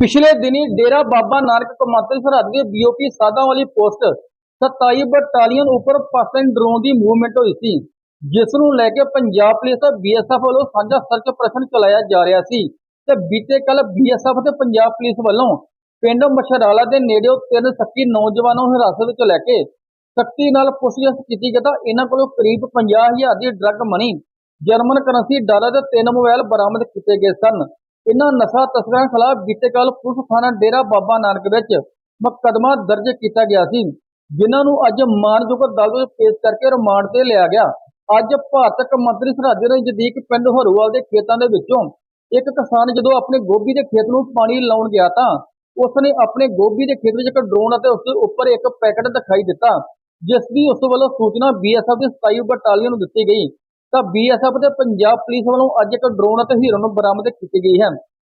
ਪਿਛਲੇ ਦਿਨੀ ਡੇਰਾ ਬਾਬਾ ਨਾਨਕ ਕੌਮਾਂਤਰੀ ਸਰਹੱਦ ਦੇ ਬੀਓਪੀ ਸਾਦਾ ਵਾਲੀ ਪੋਸਟ 27 ਬਟਾਲੀਅਨ ਉੱਪਰ ਪਾਕਿਸਤਾਨੀ ਡਰੋਨ ਦੀ ਮੂਵਮੈਂਟ ਹੋਈ ਸੀ, ਜਿਸ ਨੂੰ ਲੈ ਕੇ ਪੰਜਾਬ ਪੁਲਿਸ ਤੇ ਬੀਐਸਐਫ ਵੱਲੋਂ ਸਾਂਝਾ ਸਰਚ ਆਪਰੇਸ਼ਨ ਚਲਾਇਆ ਜਾ ਰਿਹਾ ਸੀ ਤੇ ਬੀਤੇ ਕੱਲ ਬੀਐਸਐਫ ਤੇ ਪੰਜਾਬ ਪੁਲਿਸ ਵੱਲੋਂ ਪਿੰਡ ਮਛਰਾਲਾ ਦੇ ਨੇੜਿਓਂ ਤਿੰਨ ਸੱਕੀ ਨੌਜਵਾਨਾਂ ਨੂੰ ਹਿਰਾਸਤ ਵਿੱਚ ਲੈ ਕੇ ਸਖਤੀ ਨਾਲ ਪੁੱਛਗਿੱਛ ਕੀਤੀ ਗਈ ਤਾਂ ਇਹਨਾਂ ਕੋਲੋਂ ਕਰੀਬ 50000 ਦੀ drug money German currency dollar ਦੇ ਤਿੰਨ ਮੋਬਾਈਲ ਬਰਾਮਦ ਕੀਤੇ ਗਏ ਸਨ। ਇਹਨਾਂ ਨਸ਼ਾ ਤਸਕਰਾਂ ਖਿਲਾਫ ਬੀਤੇ ਕੱਲ ਪੁਲਿਸ ਥਾਣਾ ਡੇਰਾ ਬਾਬਾ ਨਾਨਕ ਵਿੱਚ ਮੁਕੱਦਮਾ ਦਰਜ ਕੀਤਾ ਗਿਆ ਸੀ, ਜਿਨ੍ਹਾਂ ਨੂੰ ਅੱਜ ਮਾਨਯੋਗ ਅਦਾਲਤ ਵਿੱਚ ਪੇਸ਼ ਕਰਕੇ ਰਿਮਾਂਡ ਤੇ ਲਿਆ ਗਿਆ। ਅੱਜ ਭਾਰਤਕ ਮੰਤਰੀ ਸਰਹੱਦ ਦੇ ਨਜ਼ਦੀਕ ਪਿੰਡ ਹਰੂਵਾਲ ਦੇ ਖੇਤਾਂ ਦੇ ਵਿੱਚੋਂ ਇੱਕ ਕਿਸਾਨ ਜਦੋਂ ਆਪਣੇ ਗੋਭੀ ਦੇ ਖੇਤ ਨੂੰ ਪਾਣੀ ਲਾਉਣ ਗਿਆ ਤਾਂ ਉਸਨੇ ਆਪਣੇ ਗੋਭੀ ਦੇ ਖੇਤ ਵਿੱਚ ਇੱਕ ਡਰੋਨ ਅਤੇ ਉਸ ਦੇ ਉੱਪਰ ਇੱਕ ਪੈਕੇਟ ਦਿਖਾਈ ਦਿੱਤਾ, ਜਿਸ ਦੀ ਉਸ ਵੱਲੋਂ ਸੂਚਨਾ ਬੀਐਸਐਫ ਦੇ 27 ਬਟਾਲੀਅਨ ਨੂੰ ਦਿੱਤੀ ਗਈ। ਤਾਂ ਬੀਐਸਐਫ ਤੇ ਪੰਜਾਬ ਪੁਲਿਸ ਵੱਲੋਂ ਅੱਜ ਇੱਕ ਡਰੋਨ ਅਤੇ ਹੀਰੋ ਨੂੰ ਬਰਾਮਦ ਕੀਤੀ ਗਈ ਹੈ।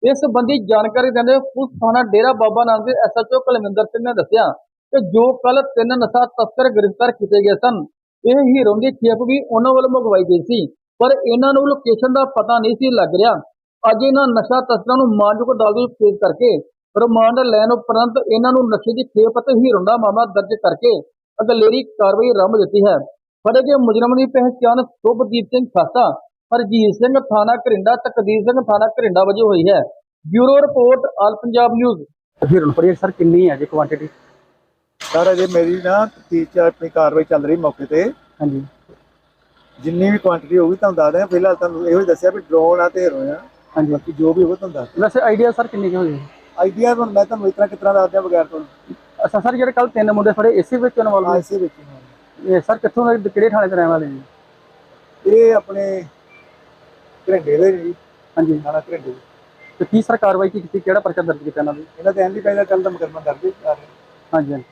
ਇਸ ਸੰਬੰਧੀ ਜਾਣਕਾਰੀ ਦਿੰਦੇ ਹੋਏ ਪੁਲਿਸ ਥਾਣਾ ਡੇਰਾ ਬਾਬਾ ਨਾਨਕ ਦੇ ਐਸਐਚਓ ਕੁਲਵਿੰਦਰ ਸਿੰਘ ਨੇ ਦੱਸਿਆ ਕਿ ਜੋ ਕੱਲ ਤਿੰਨ ਨਸ਼ਾ ਤਸਕਰ ਗ੍ਰਿਫਤਾਰ ਕੀਤੇ ਗਏ ਸਨ, ਇਹ ਹੀਰੋ ਦੀ ਖੇਪ ਵੀ ਉਹਨਾਂ ਵੱਲੋਂ ਮੰਗਵਾਈ ਗਈ ਸੀ, ਪਰ ਇਹਨਾਂ ਨੂੰ ਲੋਕੇਸ਼ਨ ਦਾ ਪਤਾ ਨਹੀਂ ਸੀ ਲੱਗ ਰਿਹਾ। ਅੱਜ ਇਹਨਾਂ ਨਸ਼ਾ ਤਸਕਰਾਂ ਨੂੰ ਮਾਨਯੋਗ ਅਦਾਲਤ ਵਿੱਚ ਪੇਸ਼ ਕਰਕੇ ਰਿਮਾਂਡ ਲੈਣ ਉਪਰੰਤ ਇਹਨਾਂ ਨੂੰ ਨਸ਼ੇ ਦੀ ਖੇਪ ਅਤੇ ਹੀਰੋ ਦਾ ਮਾਮਲਾ ਦਰਜ ਕਰਕੇ ਅਗਲੇਰੀ ਕਾਰਵਾਈ ਆਰੰਭ ਦਿੱਤੀ ਹੈ। ਫੜੇ ਗਏ ਮੁਜਰਮ ਦੀ ਪਹਿਚਾਣ ਸ਼ੁਭਦੀਪ ਸਿੰਘ ਖਾਸਾ ਹਰਜੀਤ ਸਿੰਘ ਥਾਣਾ ਘਰਿੰਡਾ ਤਕਦੀਰ ਸਿੰਘ ਥਾਣਾ ਘਰਿੰਡਾ ਵਜੋਂ ਹੋਈ ਹੈ। Bureau report all Punjab news. Heroin ਪਰ ਸਰ ਕਿੰਨੀ ਹੈ ਜੀ ਕੁਆਂਟੀਟੀ ਸਰ ਅਜੇ ਮੇਰੀ ਨਾ ਤੀਜ ਆਪਣੀ ਕਾਰਵਾਈ ਚੱਲ ਰਹੀ ਮੌਕੇ ਤੇ। ਹਾਂਜੀ। ਜਿੰਨੀ ਵੀ ਕੁਆਂਟੀਟੀ ਹੋਊਗੀ ਤੁਹਾਨੂੰ ਦੱਸ ਦਿਆਂ ਫਿਲਹਾਲ ਤੁਹਾਨੂੰ ਇਹੋ ਹੀ ਦੱਸਿਆ ਵੀ ਡਰੋਨ ਆ ਤੇ ਹੀਰੋ ਆ। ਹਾਂਜੀ। ਬਾਕੀ ਜੋ ਵੀ ਹੋਊਗਾ ਤੁਹਾਨੂੰ ਦੱਸ ਵੈਸੇ ਆਈਡੀਆ ਸਰ ਕਿੰਨੀ ਕੁ ਹੋਈ? ਆਈਡੀਆ ਤੁਹਾਨੂੰ ਮੈਂ ਤੁਹਾਨੂੰ ਇਸ ਤਰ੍ਹਾਂ ਕਿਤਨਾ ਦੱਸ ਦਿਆਂ ਬਗੈਰ ਤੋਂ ਅੱਛਾ ਸਰ ਜਿਹੜੇ ਕੱਲ ਤਿੰਨ ਮੁੰਡੇ ਫੜੇ ਇਸੇ ਵਿੱਚ ਇਨਵੋਲਵ ਆ ਇਸੇ ਵਿੱਚ ਹੀ। ਹੋਣਾ। ਇਹ ਸਰ ਕਿੱਥੋਂ ਦੇ ਕਿਹੜੇ ਥਾਣੇ ਦੇ ਰਹਿਣ ਵਾਲੇ ਜੀ? ਇਹ ਆਪਣੇ ਘਰੇਂਡੇ ਦੇ ਜੀ। ਹਾਂਜੀ। ਨਾਲਾ ਘਰੇਂਡੇ। ਤੇ ਕੀ ਸਰ ਕਾਰਵਾਈ ਕੀ ਕੀਤੀ ਕਿਹੜਾ ਪਰਚਾ ਦਰਜ ਕੀਤਾ ਇਹਨਾਂ ਦੇ ਇਹਨਾਂ ਤੇ ਐਂਡੀ ਪੈਦਾ ਕੱਲ ਦਾ ਮੁਕੱਦਮਾ ਦਰਜ ਕਰ ਰਹੇ ਹਾਂਜੀ ਹਾਂਜੀ।